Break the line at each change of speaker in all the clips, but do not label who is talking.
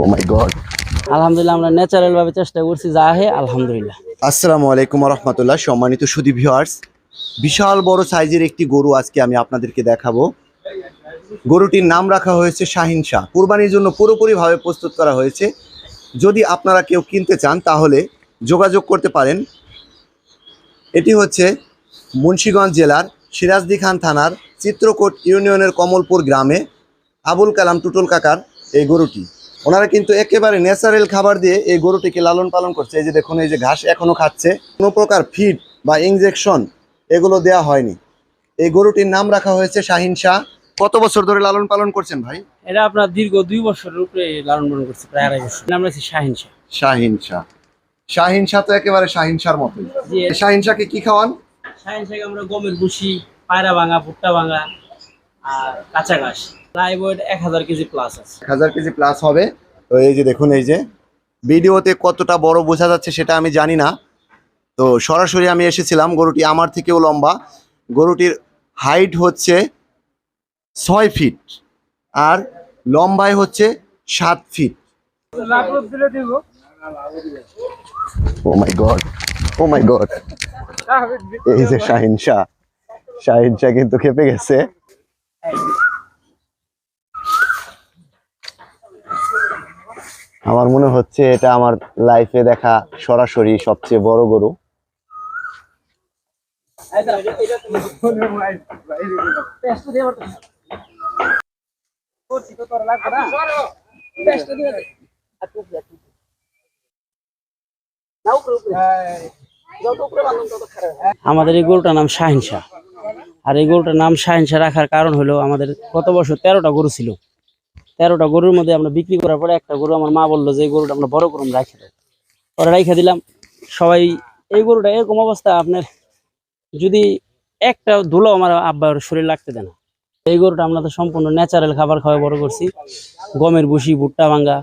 O my god
আলহামদুলিল্লাহ আমরা natural ভাবে চেষ্টা করছি যা হে আলহামদুলিল্লাহ।
আসসালামু আলাইকুম রহমতুল্লাহ। সম্মানিত সুদী ভিউয়ার্স বিশাল বড় সাইজের একটি গরু আজকে আমি আপনাদেরকে দেখাবো। গরুটির নাম রাখা হয়েছে শাহিন শাহ। কুরবানির জন্য পুরোপুরিভাবে প্রস্তুত করা হয়েছে। যদি আপনারা কেউ কিনতে চান তাহলে যোগাযোগ করতে পারেন। এটি হচ্ছে মুন্সীগঞ্জ জেলার সিরাজদি খান থানার চিত্রকোট ইউনিয়নের কমলপুর গ্রামে আবুল কালাম টুটুল কাকার এই গরুটি। ওনারা কিন্তু একেবারে ন্যাচারাল খাবার দিয়ে এই গরুটিকে লালন পালন করছে। এই যে দেখুন এই যে ঘাস এখনও খাচ্ছে। কোনো প্রকার ফিড বা ইনজেকশন এগুলো দেয়া হয়নি। এই গরুটির নাম রাখা হয়েছে শাহিন শাহ। কত বছর ধরে লালন পালন করছেন ভাই?
এটা আপনার দীর্ঘ দুই বছরের উপরে লালন পালন করছে প্রায় আড়াই বছর। নাম রাখছি শাহিন শাহ।
শাহিন শাহ। শাহিন শাহ তো একেবারে শাহিন শাহর এই শাহিন শাহকে কি খাওয়ান?
শাহিন শাহকে আমরা গমের ভুসি পায়রা ভাঙা ভুট্টা ভাঙা আর কাঁচা ঘাস। প্রায় ওয়েট এক হাজার কেজি প্লাস আছে।
এক হাজার কেজি প্লাস হবে। তো এই যে দেখুন এই যে ভিডিওতে কতটা বড় বোঝা যাচ্ছে সেটা আমি জানি না। তো সরাসরি আমি এসেছিলাম গরুটি আমার থেকেও লম্বা। গরুটির হাইট হচ্ছে ছয় ফিট আর লম্বায় হচ্ছে সাত feet oh my god oh my god এই যে শাহিন শাহ শাহিন শাহ কিন্তু খেপে গেছে। আমার মনে হচ্ছে এটা আমার লাইফে দেখা সরাসরি সবচেয়ে বড় গরু।
আমাদের এই গরুটার নাম শাহিন শাহ। আর এই গরুটার নাম শাহিন শাহ রাখার কারণ হলো আমাদের গত বছর তেরোটা গরু ছিল। তেরোটা গরুর মধ্যে আমরা বিক্রি করার পরে একটা গরু আমার মা বলল যে, এই গরুটা আমরা বড় করুন রাখে দেয় পরে রাইখে দিলাম। সবাই, এই গরুটা এরকম অবস্থা, আপনার যদি একটা ধুলো আমার আব্বার শরীর লাগতে দেয় না। এই গরুটা আমরা তো সম্পূর্ণ ন্যাচারাল খাবার খাওয়া বড় করছি। গমের ভুসি, ভুট্টা ভাঙ্গা।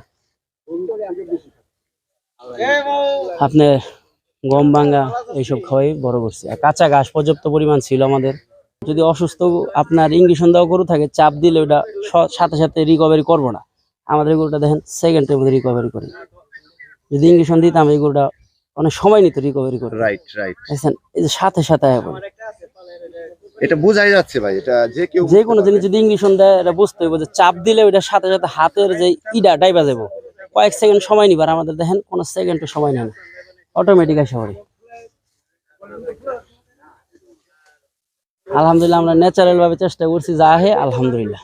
আপনার গম ভাঙ্গা, এইসব খাওয়াই বড় করছি। আর কাঁচা ঘাস পর্যাপ্ত পরিমাণ ছিল আমাদের। যদি অসুস্থ আপনার ইঞ্জেকশন দেওয়া গরু থাকে চাপ দিলে ওটা সাথে সাথে রিকভারি করব না। আমাদের গরুটা দেখেন সেকেন্ডের মধ্যে রিকভারি করি। যদি ইঞ্জেকশন দিতাম এই গরুটা অনেক সময় নিত রিকভারি করে।
রাইট রাইট
দেখছেন এই যে সাথে সাথে
এটা বোঝাই যাচ্ছে ভাই এটা যে কেউ
যে কোনো জিনিস যদি ইঞ্জেকশন দেয় এটা বুঝতে হবে যে চাপ দিলে ওইটা সাথে সাথে হাতের যে ইডা ডাইবা যাব কয়েক সেকেন্ড সময় নিবার আমাদের দেখেন কোনো সেকেন্ডও সময় নেয় না অটোমেটিক আসে আলহামদুলিল্লাহ আমরা ন্যাচারাল ভাবে চেষ্টা করছি যা হে আলহামদুলিল্লাহ।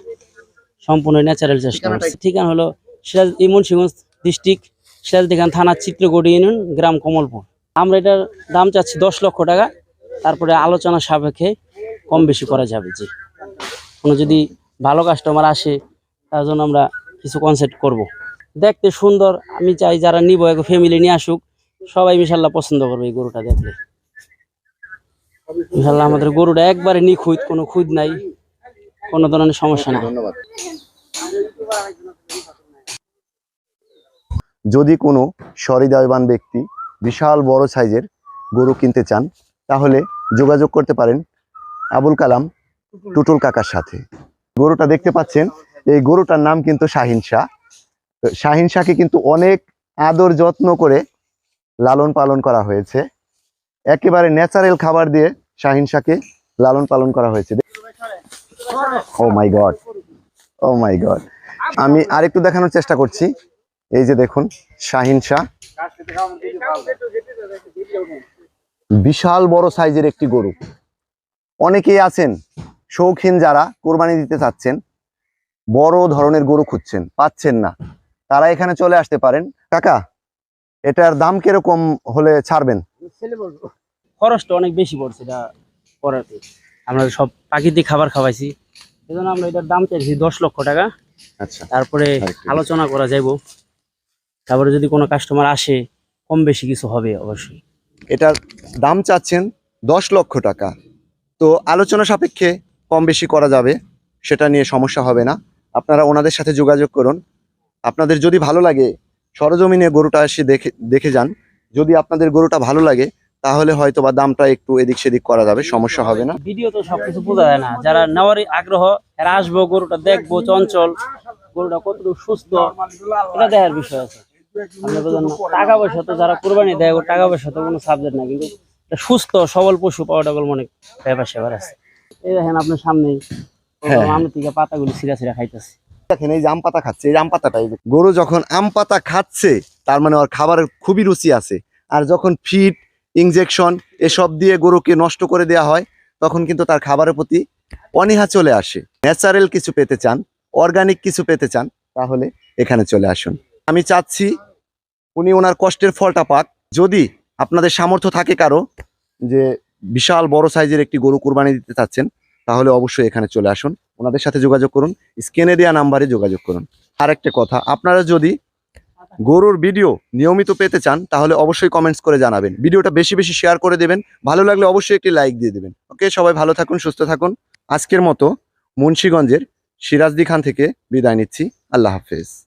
সম্পূর্ণ ন্যাচারাল চেষ্টা করছি। ঠিকানা হলো সিরাজ ইমনসিগঞ্জ ডিস্ট্রিক্ট সিরাজদিখান থানা চিত্রকোট ইউনিয়ন গ্রাম কমলপুর। আমরা এটার দাম চাচ্ছি দশ লক্ষ টাকা। তারপরে আলোচনা সাপেক্ষে কম বেশি করা যাবে জি কোনো যদি ভালো কাস্টমার আসে তার জন্য আমরা কিছু কনসেপ্ট করব। দেখতে সুন্দর আমি চাই যারা নিব এক ফ্যামিলি নিয়ে আসুক সবাই ইনশাল্লাহ পছন্দ করবে এই গরুটা দেখলে। ইনশাল্লাহ আমাদের গরুটা একবারে নিখুঁত, কোনো খুঁত নাই, কোনো ধরনের সমস্যা নাই।
ধন্যবাদ। যদি কোনো সহৃদয়বান ব্যক্তি বিশাল বড় সাইজের গরু কিনতে চান, তাহলে যোগাযোগ করতে পারেন আবুল কালাম টুটুল কাকার সাথে। গরুটা দেখতে পাচ্ছেন, এই গরুটার নাম কিন্তু শাহিন শাহ। শাহিন শাহকে কিন্তু অনেক আদর যত্ন করে লালন পালন করা হয়েছে। একেবারে ন্যাচারাল খাবার দিয়ে শাহিন শাহকে লালন পালন করা হয়েছে। Oh my god. Oh my god. আমি আরেকটু দেখানোর চেষ্টা করছি। এই যে দেখুন, শাহিন শাহ। বিশাল বড় সাইজের একটি গরু। অনেকেই আছেন, শৌখিন যারা কোরবানি দিতে চাচ্ছেন, বড় ধরনের গরু খুঁজছেন, পাচ্ছেন না। তারা এখানে চলে আসতে পারেন। কাকা, এটার দাম কীরকম হলে ছাড়বেন?
খরচটা অনেক বেশি পড়ছে এটা করাতে। আমরা সব প্রাকৃতিক খাবার খাওয়াইছি। এই জন্য আমরা এটার দাম চাইছি দশ লক্ষ টাকা।
আচ্ছা।
তারপরে আলোচনা করা যাইব। তারপরে যদি কোনো কাস্টমার আসে কম বেশি কিছু হবে অবশ্যই।
এটার দাম চাচ্ছেন দশ লক্ষ টাকা। তো আলোচনা সাপেক্ষে কম বেশি করা যাবে সেটা নিয়ে সমস্যা হবে না। আপনারা ওনাদের সাথে যোগাযোগ করুন। আপনাদের যদি ভালো লাগে সরজমিনে গরুটা এসে দেখে দেখে যান। যদি আপনাদের গরুটা ভালো লাগে তাহলে হয়তো বা দামটা একটু এদিক সেদিক করা যাবে সমস্যা হবে না।
ভিডিও তো সবকিছু বোঝা যায় না। যারা নেওয়ার আগ্রহ এরা আসব গরুটা দেখব চঞ্চল গরুটা কতটুকু সুস্থ এটা দেখার বিষয় আছে। টাকা পয়সা তো যারা কোরবানি দেয় টাকা পয়সা তো কোনো সাবজেক্ট না কিন্তু সুস্থ সবল পশু পাওয়াটা বলে অনেক ব্যাপার স্যাপার আছে। এই দেখেন আপনার সামনেই
হ্যাঁ।
আমি থেকে পাতাগুলি সিরা সিরা খাইতেছি।
দেখেন, এই যে আম পাতা খাচ্ছে, এই আম পাতাটা, এই গরু যখন আম পাতা খাচ্ছে, তার মানে ওর খাবারের খুবই রুচি আছে। আর যখন ফিড ইঞ্জেকশন এসব দিয়ে গরুকে নষ্ট করে দেওয়া হয়, তখন কিন্তু তার খাবারের প্রতি অনীহা চলে আসে। ন্যাচারাল কিছু পেতে চান অর্গানিক কিছু পেতে চান, তাহলে এখানে চলে আসুন। আমি চাচ্ছি উনি ওনার কষ্টের ফলটা পাক। যদি আপনাদের সামর্থ্য থাকে কারও যে বিশাল বড় সাইজের একটি গরু কুরবানি দিতে চাচ্ছেন, তাহলে অবশ্যই এখানে চলে আসুন। ওনাদের সাথে যোগাযোগ করুন, স্ক্রিনে দেওয়া নাম্বারে যোগাযোগ করুন। আর একটা কথা, আপনারা যদি গরুর ভিডিও নিয়মিত পেতে চান, তাহলে অবশ্যই কমেন্টস করে জানাবেন। ভিডিওটা বেশি বেশি শেয়ার করে দেবেন। ভালো লাগলে অবশ্যই একটি লাইক দিয়ে দেবেন। ওকে, সবাই ভালো থাকুন, সুস্থ থাকুন। আজকের মতো মুন্সীগঞ্জের সিরাজদি খান থেকে বিদায় নিচ্ছি। আল্লাহ হাফেজ।